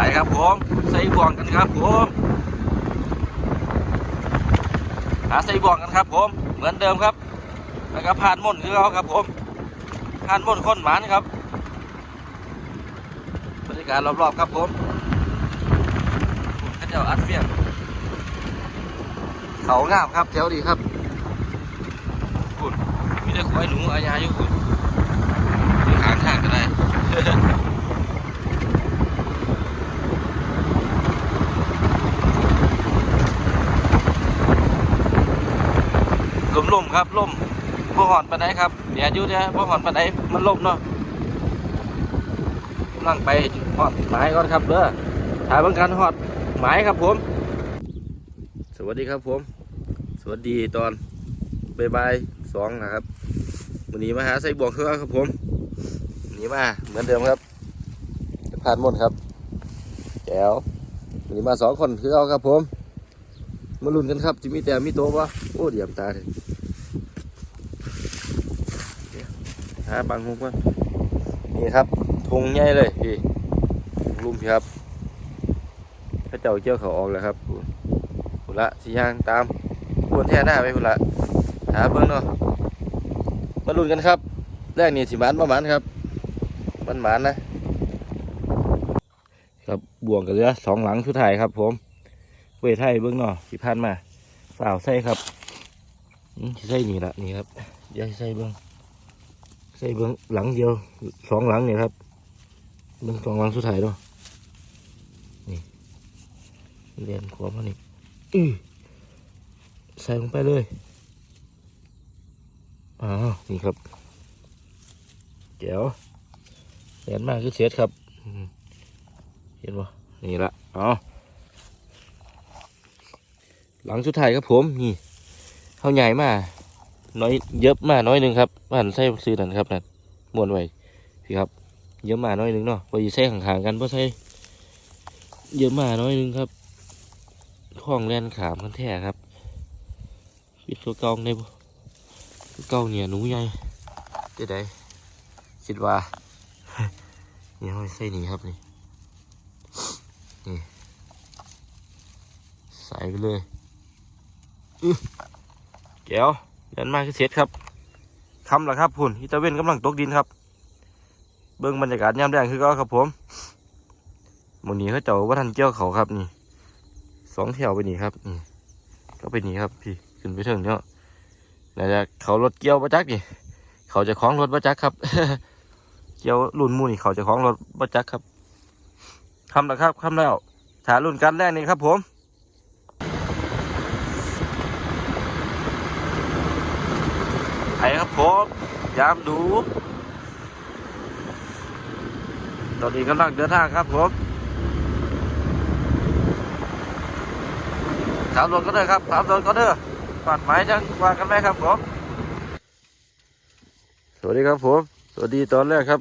ไปครับผมใส่บ่วงกันครับผมหาใส่บ่วงกันครับผมเหมือนเดิมครับ แล้วก็ผ่านม่นคือเขาครับผมผ่านม่นค้นหมานครับบรรยากาศรอบๆครับผมข้าเจ้าอัดเฟียงเขางามครับแถวดีครับคุณมีแต่ควายหนูอาญาอยู่คุณขางข้างก็ได้ ลมลมครับลมบ่หอนปานใดครับเดี๋ยวอยู่เดี๋ยวบ่หอนปานใดมันลมเนาะนั่งไปหอดหมายก่อนครับเด้อถ่ายบังการหอดหมายครับผม สวัสดีครับผม สวัสดีตอนบายบายสองนะครับวันนี้มาหาใส่บ่วงเครื่องครับผมวันนี้มาเหมือนเดิมครับผ่านหมดครับแจ๋ววันนี้มาสองคนคือเอาครับผม มาลุ้นกันครับจะมีแต่มีโตวะโอ้เดียมตาเลยเดี๋ยว หาบางหุกว่านี่ครับทงใหญ่เลยพี่ลุ่มพี่ครับพระเจ้าเจ้าเขาออกแล้วครับพุ่นละสียางตามบวนแท่หน้าไปพุ่นละหาเบิ่งเนาะมาลุ้นกันครับแรกนี่สิหมันประมาณครับมันหมานนะ ครับบ่วงกันเรือสองหลังชุดไทายครับ ผมเวทไทยเบื้องเนอที่ผ่านมาสาวใส่ครับใส่นี่ละนี่ครับเดี๋ยวใส่เบื้อง ใส่เบื้องหลังเดียวสองหลังเนี่ยครับเบื้องสองหลังสุดท้ายเนาะนี่เรียนขวามานี่อือใส่ลงไปเลยอ้าวนี่ครับเดี๋ยวเรียนมากคือเสียดครับเห็นปะนี่ละอ๋อหลังสุดท้ายครับผมนี่เขาใหญ่มาก น้อยเยอะมากน้อยหนึ่งครับบ้านใส่ซื้อนั่นครับนั่นม้วนไว้พี่ครับ เยอะมากน้อยหนึ่งเนาะพอดีใส่ห่างๆกันเพราะใส่เยอะมากน้อยหนึ่งครับข้องแล่นขามกันแท้ครับปิดตัวเกาในบ่ตัวเกาเนี่ยหนูใหญ่จะได้คิดว่าเนี่เขาใส่นี่ครับนี่นี่ใส่ไปเลยแก้ว ดินมาคือเสร็จครับคำละครับพุ่นอิตาเวนกำลังตกดินครับ เบิ้องบรรยากาศยามแดงคือก็ครับผมหมื้นี้เขาเจ้าว่าทันเกี่ยวเขาครับนี่สองแถวไปนี่ครับนี่ก็ไปนี่ครับพี่ขึ้นไปถึงเนาะแล้วจะเขารถเกี่ยวประจักนี่เขาจะคล้องรถประจักครับเกี่ยวรุ่นมูนี่เขาจะคล้องรถประจักครับคำละครับคำแล้วถารุ่นกันแรกนี่ครับผม ไปครับผมยามดู ตอนนี้กำลังเดินทางครับผมขับรถก็เด้อครับขับรถก็เด้อปัดหมายจังว่ากันไหมครับผม สวัสดีครับผม สวัสดีตอนแรกครับ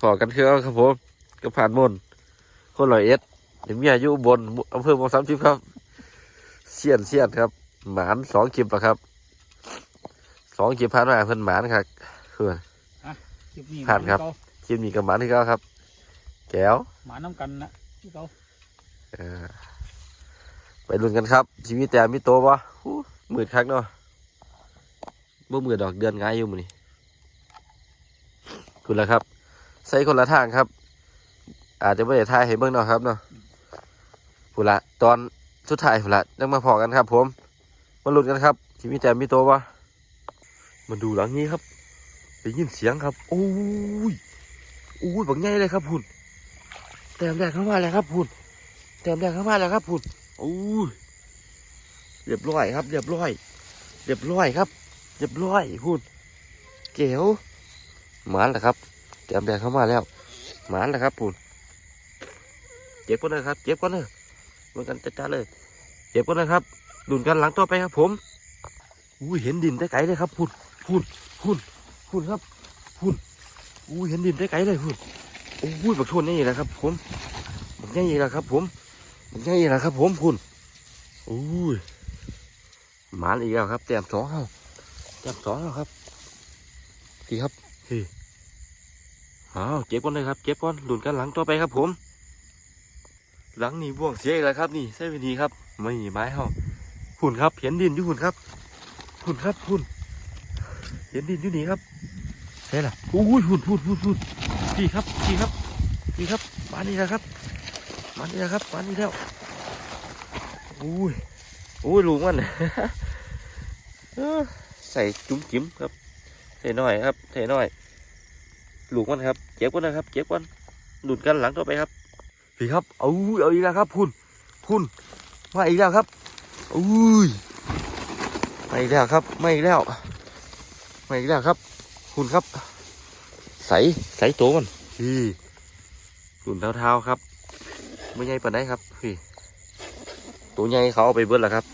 ขอกันเครื่องครับผมกับผ่านมนคนลอยเอ็ดเดี๋ยวมีอายุบนอำเภอมองสามชิบครับเสียนเสียนครับ หมานสองคลิปะครับ สองคลิปผ่านมาเพิ่นหมานครับเพื่อนคลิปนี้ผ่านครับคลิปนี้กับหมานที่เก้าครับ แก้วหมาน้ำกันนะที่เขาเออไปลุ้นกันครับ ชีวิตแต่มีโตวะหูมืดคักเนาะบ่มืดดอกเดือนง่ายอยู่มื้อนี้คุณละครับ ใส่คนละทางครับ อาจจะไม่ได้ถ่ายให้เบิ่งเนาะครับเนาะพุ่นละตอนสุดท้ายพุ่นละยังมาพอกันครับ ผมมาลุ้นกันครับชีวิตแต่มีโตวะ มาดูหลังนี้ครับได้ยินเสียงครับโอ้ยโอ้ยบักใหญ่เลยครับพุ่นแต้มแรกเข้ามาแล้วครับพุ่นแต้มแรกเข้ามาแล้วครับพุ่นโอ้ยเรียบร้อยครับ เรียบร้อย เรียบร้อยครับ เรียบร้อยพุ่นเก๋วหมานแล้วครับแต้มแรกเข้ามาแล้วหมานแล้วครับพุ่นเจ็บก่อนเลยครับเจ็บก่อนเลยเหมือนกันจ้าเลยเจ็บก่อนเลยครับดุนกันหลังต่อไปครับผมอุ้ยเห็นดินได้ไกลเลยครับพุ่น พุ่นพุ่นพุ่นครับพุ่นอุ้ยเห็นดินได้ไกลเลยพุ่นโอ้ยบักชนนี่แหละครับ ผมบักนี่แหละครับ ผมมันใช่แล้วครับ ผมคุณอุ้ยหมานอีกแล้วครับแต้มสองเอาแต้มสองแล้วครับพี่ครับเฮ้อ้าวเจ็บก่อนเลยครับเจ็บก่อนหลุนกันหลังต่อไปครับ ผม หลังนี่บ่วงเสียอีกแล้วครับ นี่ใส่ไปนีครับ ไม่มีไม้เฮาหุ่นครับเห็นดินอยู่หุ่นครับหุ่นครับหุ่น ห็นดินอยู่นี่ครับใช่ล่ะอุ้ยหุ่นหุ่นหุ่นหุ่นพี่ครับพี่ครับพี่ครับมานี่แล้วครับมานี่แล้วครับมานี่แล้วอุ้ยอุ้ยลุงมันเออใส่จุ้มจิ้มครับใส่หน่อยครับใส่หน่อยลูกมันครับเก็บก่อนนะครับเก็บก่อนหลุดกันหลังต่อไปครับพี่ครับเอาเอาอีกแล้วครับพุ่นพุ่นมาอีกแล้วครับอุ้ยมาอีกแล้วครับมาอีกแล้ว มาอีกแล้วครับพุ่นครับ ใสใสโตมันพี่หุ่นเท้าๆครับไม่ใหญ่ปานใดครับพี่ตัวใหญ่เขาเอาไปเบิดแล้วครับ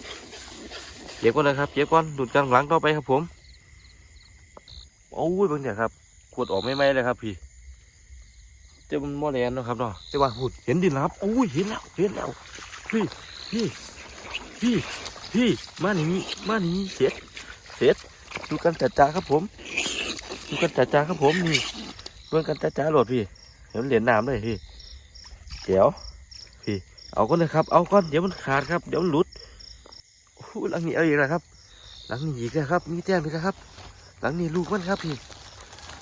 เก็บก่อนนะครับเก็บก่อนหลุดกันหลังต่อไปครับผมโอ้ยเบางเนี่ยครับขวดออกไม่ไหมเลยครับพี่เจ้ามันมอแลนเนาะครับเนาะแต่ว่าหุ่นเห็นดินแล้วครับโอ้ยเห็นแล้วเห็นแล้วพี่พี่พี่พี่มาหนีมาหนีเสียดเสียด ดูกันจัดจ้าครับผม ดูกันจัดจ้าครับผมนี่เพื่อนกันจัดจ้าโหลดพี่ เห็นเหรียญน้ำเลยพี่เดี๋ยวพี่ เอาก้อนเลยครับ เอาก้อนเดี๋ยวมันขาดครับ เดี๋ยวมันหลุดโอ้หลังนี้เอาอีกแล้วครับ หลังนี้อีกแล้วครับ มีแต้มอีกแล้วครับ หลังนี้ลูกมันครับพี่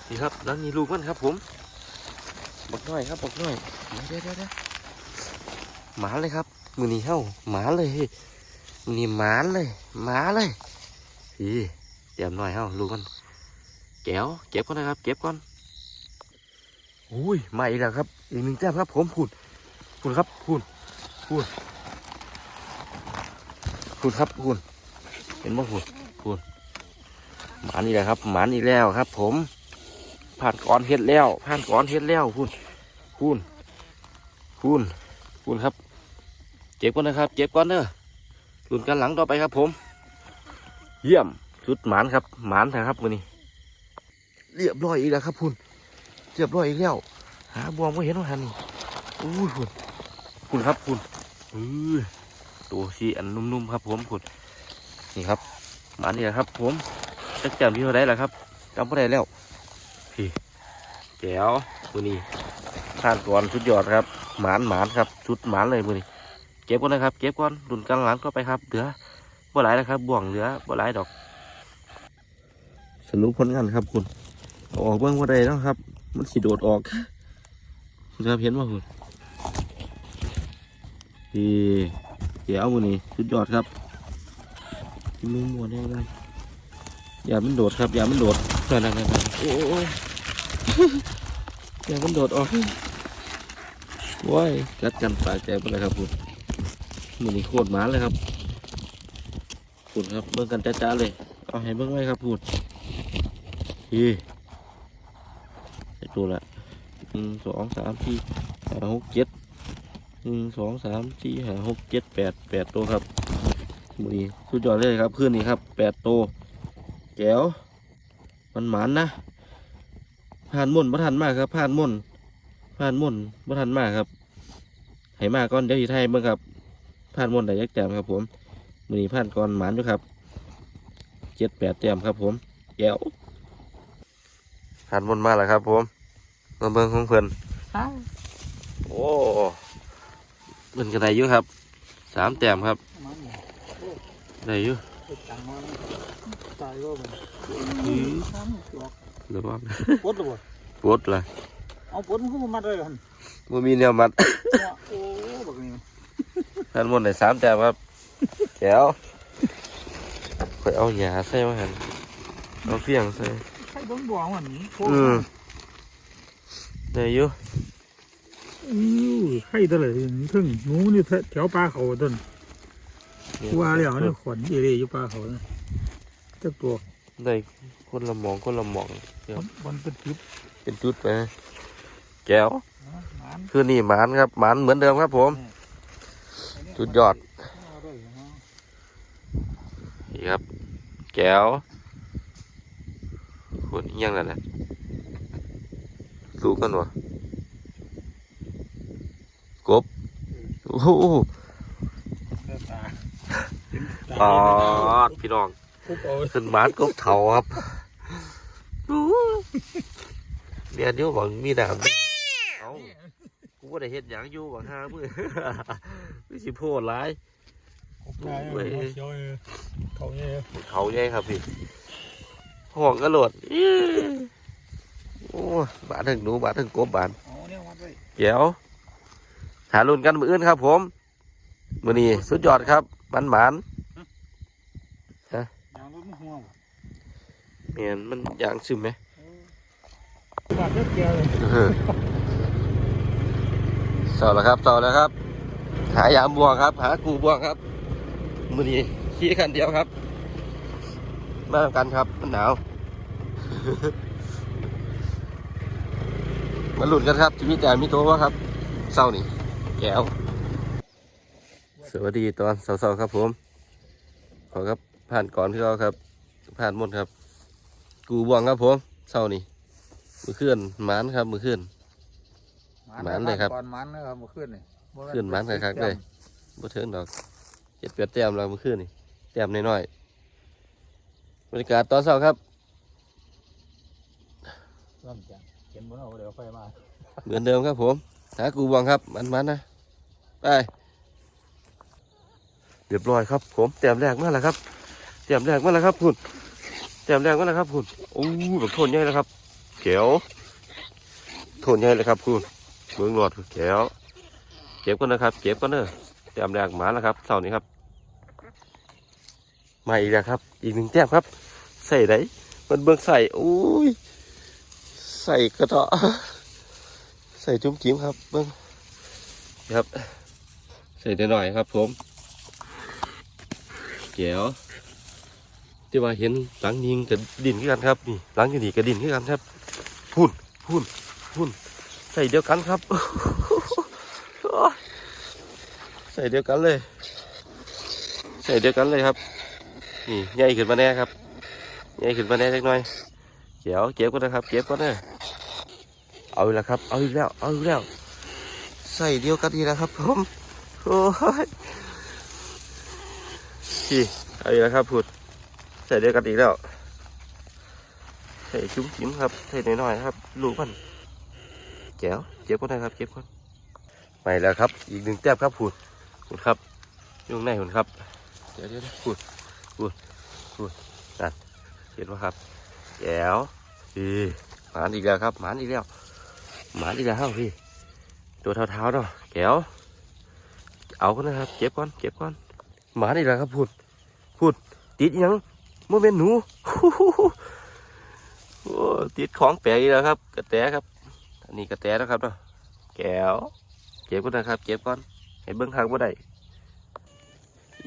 นี่ครับ หลังนี้ลูกมันครับ ผมบักน้อยครับบักน้อยเดี๋ยวเดี๋ยวเดี๋ยวหมาเลยครับ มือนี้เฮ้าหมาเลยเฮ้ยมือนี้หมาเลยหมาเลยพี่ เดียมหน่อยเฮ้าลูกมันแก้วเก็บก่อนนะครับ เก็บก่อนอุ้ยมาอีกแล้วครับ อีกหนึ่งแต้มครับ ผมพูดพูดครับพูดพูดพูดครับพูดเห็นบ่พูดพูดหมานี่แหละครับ หมานี่แล้วครับ ผม ผ่านก้อนเฮ็ดแล้ว ผ่านก้อนเฮ็ดแล้วคุณคุณคุณคุณครับเก็บก่อนนะครับเก็บก่อนเด้อรุ่นกันหลังต่อไปครับผม เยี่ยม สุดหมานครับหมานนะครับมือนี้ เรียบร้อยอีกแล้วครับคุณเรียบร้อยอีกแล้ว หาบวงไม่เห็นว่าหันนี่อู้ยคุณคุณครับคุณอือตัวชีอันนุ่มๆครับผมคุณนี่ครับ หมานนี่แหละครับ ผมจักแจมที่เท่าไรล่ะครับจำไม่ได้แล้วพี่แก้วมือนี้ทานก่อนสุดยอดครับ หมานหมานครับสุดหมานเลยมือนี้เก็บก่อนนะครับ เก็บก่อนดุนกลางหลังก็ไปครับเหลือบ่หลายนะครับบ่วงเหลือบ่หลายดอก สรุปผลงานครับคุณออกเบื้องว่าใดแล้วครับ มันสีโดดออกคุณครับเห็นว่าคุณพี่แก้วมือนี้สุดยอดครับที่มือมัวแน่เลยอย่ามันโดดครับ อย่ามันโดดนั่นนั่นนั่นโอ้โอ้อย่ามันโดดออกว้ายกัดกันปลายใจไปเลยครับคุณมือนี้โคตรหมาเลยครับคุณครับเบิ่งกันจ้าๆเลย เอาให้เบิ่งไว้ครับพูด พี่ไอตัวละหนึ่งสองสามสี่ห้าหกเจ็ดหนึ่งสองสามสี่ห้าหกเจ็ดแปดแปดตัวครับมือนี้สุดยอดเลยครับคืนนี้ครับแปดตัวแก้วมันหมานนะผ่านมุ่นบ่ทันมากครับผ่านมุ่นผ่านมุ่นบ่ทันมากครับให้มาก่อนเดี๋ยวสิไทยเบิ่งครับผ่านมุ่นได้ยักแต้มครับผมมือนี้ผ่านก่อนหมานอยู่ครับเจ็ดแปดแต้มครับผมแก้ว ผ่านม่นมาแล้วครับผมมาเบิ่งของเพิ่นโอ้เพิ่นก็ได้อยู่ครับสามแต้มครับมันเนี่ยได้อยู่เก็บตังค์มาตายก็มันอื้อน้ำหลอกระวังปวดหรือเปล่าปวดล่ะเอาปวดมันก็มามัดเลยกันบ่มีแนวมัดโอ้แบบนี้ท่านมนต์ได้สามแต้มครับแก้วไปเอาหยาใส่มาหันเอาเฟียงใส่ ใครโดนบ่วงมันอืมได้อยู่อือใครตัวเลยถึงงูนี่แถวปลาเขาต้นว่าแล้วนี่ขวัญเอเรอยู่ปลาเขาเนี่ยเจ้าตัวได้คนละหมองคนละหมองมันเป็นจุดเป็นจุดไปแก้วมันคือนี่หมานครับหมานเหมือนเดิมครับผมสุดยอดนี่ครับ แก้ว คนอิหยังนั่นแหละรู้กันวะกบ โอ้โหตาปอดพี่น้องคุบเอาขึ้นมานกบเถาครับเรียนเดี๋ยวบอกมีน้ำเอากูว่าได้เฮ็ดหยังอยู่บักฮามือวิสิโพดหลายใช่เขียวเขาเนี่ยเขาใหญ่ครับพี่ ห้องกระโดดโอ้บาดถึงหนูบาดถึงกบบานเจียวัดไว้เดี๋ยวหารุ่นกันมืออื่นครับ ผมมือนี้สุดยอดครับมันหมานยางรถมันห่วงเมียนมันยางซึมไหมบาดเจ็บเกียวเลยเออเสาแล้วครับเสาแล้วครับ หายามบวงครับ หากูบวงครับมือนี้ขี่คันเดียวครับ มาทำกันครับ มันหนาว มาหลุดกันครับที่มีแต่มีตัววะครับเศร้านี่แก้วสวัสดีตอนเสาๆครับผม ขอครับผ่านก่อนที่เราครับ ผ่านหมดครับ กูบวงครับผมเศร้านี่มือเคลื่อนหมานครับ มือเคลื่อนหมานเลยครับก่อนหมันนะครับมาขึ้นนี่ขึ้นหมานคักๆเลยบ่เทิงดอกเจ็ดเปียดแต้มเราเมื่อคืนนี่แต้มน้อยๆ บรรยากาศตอนเช้าครับเริ่มจะเห็นบนเอาเดี๋ยวไฟมาเหมือนเดิมครับผมหากูบวงครับมันมันๆนะไปเรียบร้อยครับผมแต้มแรกมาแล้วครับแต้มแรกมาแล้วครับคุณแต้มแรกมาแล้วครับคุณโอ้ยแบบโทนใหญ่แล้วครับเขียวโทนใหญ่เลยครับคุณเมืองหลอดเขียวเก็บก่อนนะครับเก็บก่อนเนอะแต้มแรกมาแล้วครับเสาร์นี้ครับ มาอีกแล้วครับ อีกหนึ่งแต้มครับ ใส่ไหนมันเบิ่งใส่โอ้ยใส่กระเทาะใส่จุ้มจิ้มครับเบิ่งครับ ใส่ได้หน่อยครับผมเกี่ยวที่ว่าเห็นหลังยิงกับดินขึ้นกันครับนี่หลังอยู่นี่กับดินขึ้นกันครับพุ่นพุ่นพุ่นใส่เดียวกันครับ ใส่เดียวกันเลย ใส่เดียวกันเลยครับ นี่ใหญ่ขึ้นมาแน่ครับใหญ่ขึ้นมาแน่เล็กน้อยเขียวเก็บก็นนะครับ เก็บก็นนะเอาอีกแล้วครับ เอาอีกแล้ว เอาอีกแล้ว ใส่เดียวกันอีกแล้วครับผมโอ้ยพี่เอาอีกแล้วครับพูดใส่เดียวกันอีกแล้วใส่จุ้มจิ้มครับใส่น้อยๆครับลูกมันแก้วเก็บก็นะครับ เก็บก่อนไปแล้วครับ อีกหนึ่งแต้มครับพูดพูดครับอยุ่งในพูดครับ เดี๋ยวเดี๋ยวเดี๋ยวพูด พูดพูดนั่นเห็นไหมครับแก้วพี่หมานอีกแล้วครับ หมานอีกแล้วหมานอีกแล้วพี่ ตัวเท้าๆเนาะแก้วเอาก่อนนะครับ เก็บก่อน เก็บก่อนหมานอีกแล้วครับพูดพูดติดยังโมเมนหนูโอ้ติดของแปลกอีกแล้วครับ กระแตครับ อันนี้กระแตนะครับเนาะแก้วเก็บก่อนนะครับ เก็บก่อนให้เบิ้งข้างบ่ได้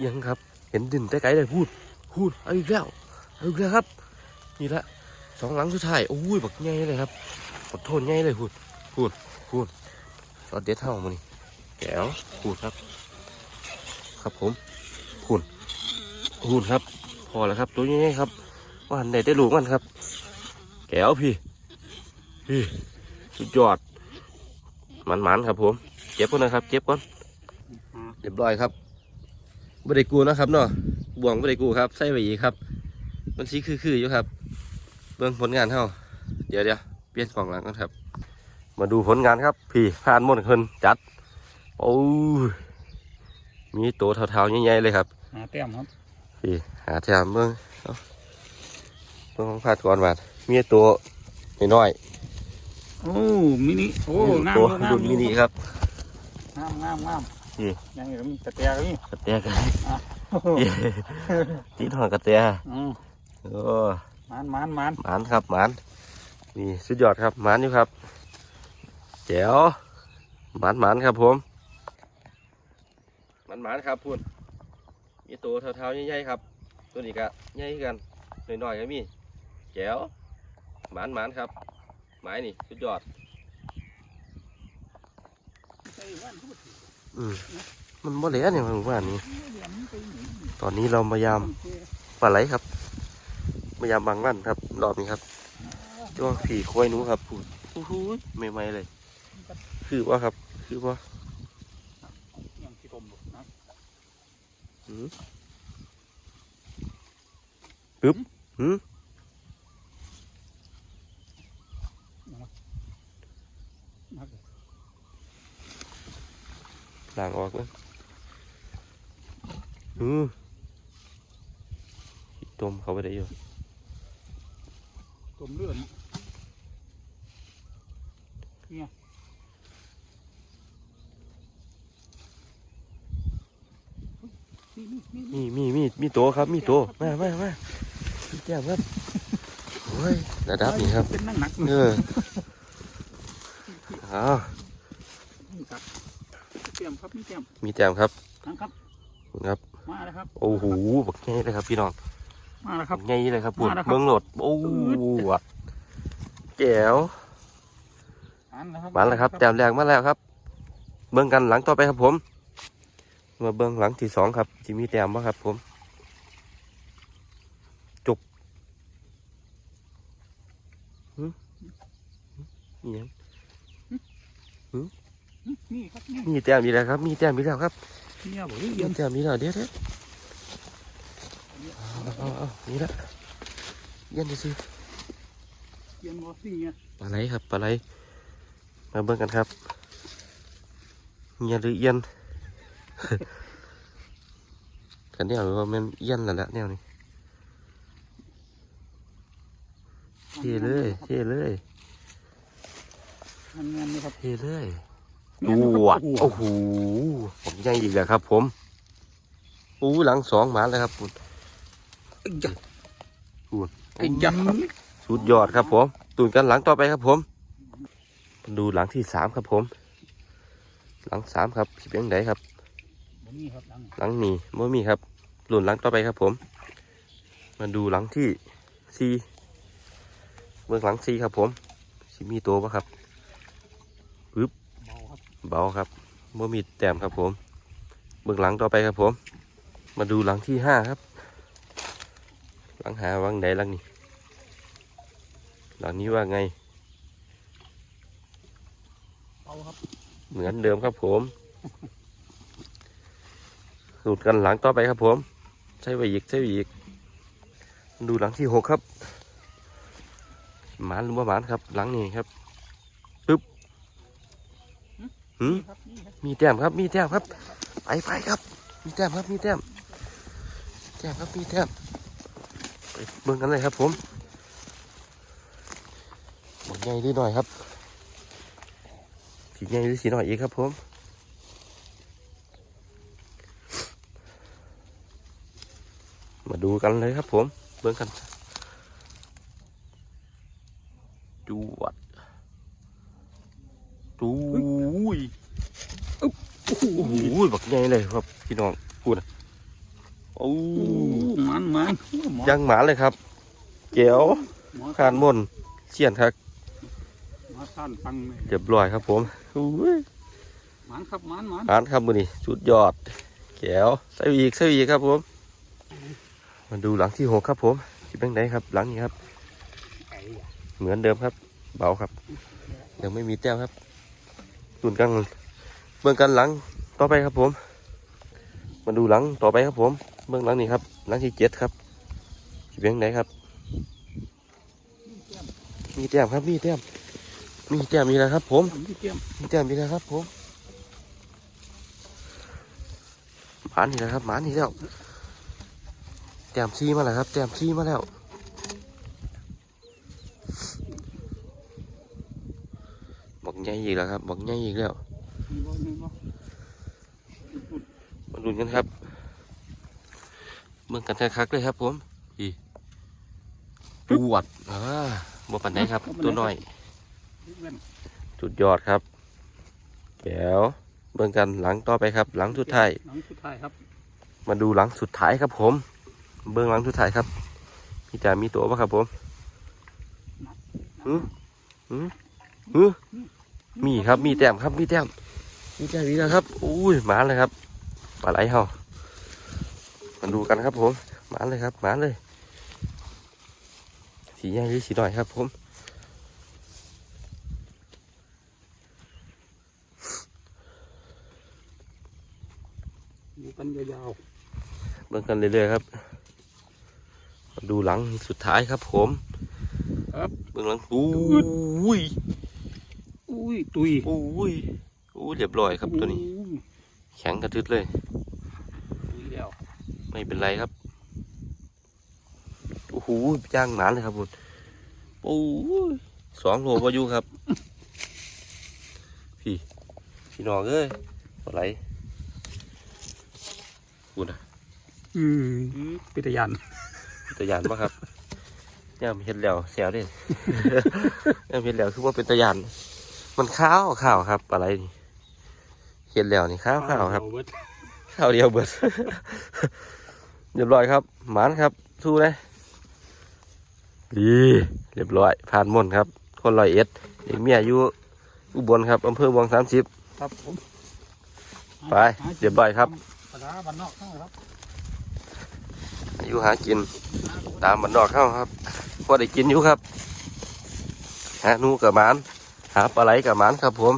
ยังครับ เห็นดินแต่ไกลเลยพูด พูดเอาอีกแล้วเอาอีกแล้วครับ นี่ละสองหลังสุดท้ายโอ้ยบักใหญ่เลยครับขอโทษใหญ่เลยพูดพูดพูดตอนเด็ดเท่ามานี่แก้วพูดครับ ครับผมพูดพูดครับ พอแล้วครับ ตัวใหญ่ๆครับว่าหันไหนได้ลูกมันครับ แก้วพี่พี่สุดยอดมันๆครับ ผมเก็บก่อนนะครับเก็บก่อนเรียบร้อยครับบริกูนะครับเนาะ บ่วงบริกูครับใส่ไว้อีกครับ มันสีคือๆอยู่ครับ เบิ่งผลงานเฮาเดี๋ยวเดี๋ยวเปลี่ยนกล่องหลังกันครับ มาดูผลงานครับ พี่ผ่านหมดเพิ่นจัดโอ้ยมีตัวเท่าๆใหญ่ๆเลยครับหาแต้มครับพี่หาแถมเบิ่งเอาเบิ่งของผ่านก่อนบาดมีตัวน้อยโอ้มินิโอ้ๆงามตัวงามรุ่นมินิครับงามงามงามนี่ยังอีกมีกระแตก็มีกระแตกั นโอ้โหตีหอนกระแตอืมโอ้มันมันมันหมานครับหมานนี่สุดยอดครับหมานอยู่ครับแจ๋วหมานหมานครับผมหมานหมานครับพูดมีตัวเท่าๆใหญ่ๆครับ ตัวนี้ก็ใหญ่คือกันน้อยๆก็มีแจ๋วหมานหมานครับหมายนี่สุดยอดอืม มันบ่เหลือเนี่ยผมว่านี่ตอนนี้เรามายามปลาไหลครับมายามบางวันครับรอบนี้ครับจ้วงผีควายหนูครับพูดโอ้โหใหม่ๆเลย คือว่าครับ คือว่ายังที่ตมนะหืมปึ๊บหืมนักล้างออกเบิ่ง อือต้มเข้าไปได้อยู่ต้มเลือดเนี่ยนี่นี่นี่มีมีมีมีโตครับ มีโตมามามาพี่แก้มครับโอ้ยระดับนี้ครับเป็นนั่งหนักเออเอานี่ครับเตรียมครับนี่เตรียมมีแต้มครับนะครับครับ มาเลยครับ โอ้โหบักใหญ่เลยครับพี่น้องมาแล้วครับใหญ่เลยครับปุ่นมาแล้วครับเบิ้งโหลดโอ้โหว่ะแจ๋วอันนะครับมาแล้วครับแต้มแรกมาแล้วครับ เบิ้งกันหลังต่อไปครับผมมาเบิ้งหลังที่สองครับจิมีแต้มบ่ครับผมจุกหึอิหยังนี่ครับนี่มีแต้มมีแล้วครับ มีแต้มมีแล้วครับ เนี่ยบอกเรีมียนแต้มมีแล้วเดี๋ยวเดี๋ยวเอาเอาเอานี่ละเย็นดิสิเรียนบอสนี่ไงปลาไหลครับปลาไหลมาเบิ่งกันครับเงียหรือเอียนกันเนี่ยหรือว่ามันเอียนแล้วละแนวนี้เทเลยเทเลยมันเงินนี่ครับเทเลย แม่ดูนวครับดโอ้โหผมใหญ่อีกแล้วครับ ผมอู้หลังสองหมาแล้วครับคุณไอ้ยักษ์คุณไอ้ยักษ์สุดยอดครับ ผมตูนกันหลังต่อไปครับ ผมมาดูหลังที่สามครับ ผม หลังสามครับสิเป็นยังไงครับบ่มีครับดังหลังนี้ไม่มีครับหลุนหลังต่อไปครับ ผม มาดูหลังที่สี่เบื้องหลังสี่ครับ ผมสิมีตัวปะครับเบาครับ เบาครับไม่มีแต้มครับผม เบื้องหลังต่อไปครับผม มาดูหลังที่ห้าครับ หลังหาวังไหนหลังนี้ หลังนี้ว่าไงเบาครับ เหมือนเดิมครับผมหลุดกันหลังต่อไปครับผม ใช้ไปอีกใช้ไปอีก ดูหลังที่หกครับหมานหรือว่าหมานครับ หลังนี้ครับปึ๊บ หืมนี่ครับนี่ครับมีแต้มครับ มีแต้มครับ ไปไปครับ มีแต้มครับ มีแต้ม แต้มครับ มีแต้ม ไปเบิ่งกันเลยครับผมหมดใหญ่ดีหน่อยครับสีใหญ่หรือสีหน่อยอีกครับผมมาดูกันเลยครับผม เบิ่งกันจวดจูย โอ้โห โอ้โหบักใหญ่เลยครับ พี่น้องพูดนะโอ้โอ้มันมันหมอยังหมาเลยครับเกียวหมอขานมนเชียนครับหมาสั้นฟังเลยเรียบร้อยครับผมอุ้ยมันครับมันมันอ่านครับมือนี่สุดยอดเกียวใส่อีกใส่อีกครับผม มาดูหลังที่หกครับผมที่เป็นไหนครับหลังนี้ครับไก่อะเหมือนเดิมครับ เบาครับยังไม่มีแต้มครับตุนกันเบื้องกันหลังต่อไปครับผม มาดูหลังต่อไปครับผม เบื้องหลังนี้ครับ หลังที่เจ็ดครับที่เป็นไหนครับ มีแต้มครับ มีแต้มมีแต้มมีแล้วครับผมทำที่เตรียมมีแต้มมีแล้วครับผมหมานนี่แล้วครับหมานนี่แล้วแต้มซีมาแล้วครับแต้มซีมาแล้วบอกใหญ่อีกแล้วครับบอกใหญ่อีกแล้ว มีบ่มีบ่ มาลุ้นกันครับเมืองกันคักๆเลยครับผมอีปวดอ่าบ่ปันไหนครับ ตัวน้อยเว้นสุดยอดครับแก้วเบิ่งกันหลังต่อไปครับ หลังสุดท้ายหลังสุดท้ายครับ มาดูหลังสุดท้ายครับผม เบื้องหลังสุดท้ายครับมีจ่ามีตัวปะครับผมหือหือหือมีครับมีแต้มครับมีแต้มมีแต้มมีแล้วครับอุ้ยหมาเลยครับ ปลาไหลเฮามาดูกันครับผมหมาเลยครับหมาเลย สีใหญ่หรือสีน้อยครับผมอยู่กันยาวเบิ่งกันเรื่อยๆครับมาดูหลังสุดท้ายครับผมๆครับเบื้องหลังอุ้ยอุ้ยตุยอุ้ยอู้เรียบร้อยครับตัวนี้โอ้ย แข็งกระทึดเลยดูอีแล้วไม่เป็นไรครับโอ้โหย่างหนานเลยครับคุณโอ้ยสองโลพออยู่ครับ พี่พี่น้องเอ้ยอะไรคุณอะอือปิตยันเป็นตะยานปะครับย่ามเห็นแล้วเสียวเด่นย่ามเห็นแล้วคือว่าเป็นตะยานมันข้าวข้าวครับ อะไรนี่ เห็นแล้วนี่ข้าวข้าวครับเบิดข้าวเดียวเบิดเรียบร้อยครับหมานครับสู้เลยดีเรียบร้อย ผ่านหมนครับ คนลอยเอ็ดเด็กเมียอยู่อุบลครับอำเภอวังสามสิบครับผมไปเรียบร้อยครับภาษาบ้านนอกเข้าครับอยู่หากิน ตามบันดอกเข้าครับพอได้กินอยู่ครับหาหนูกับหมานหาปลาไหลกับหมานครับผม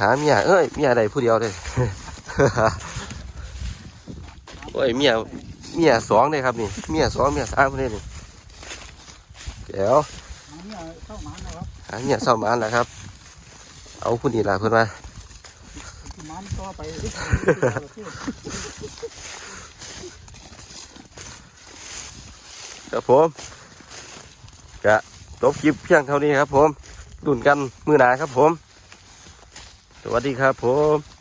หาเมียเอ้ยเมียใดผู้เดียวเลยโอ้ยเมียเมียสองเลยครับนี่เมียสองเมียสามเลยนี่เดี๋ยวอันนี้เข้ามานะครับหาเมียเศร้าหมานแหละครับ เอาผู้นี้ละเพื่อนมามันต่อไปครับผมกะจบคลิปเพียงเท่านี้ครับผมดุนกันมือหนาครับผม สวัสดีครับผม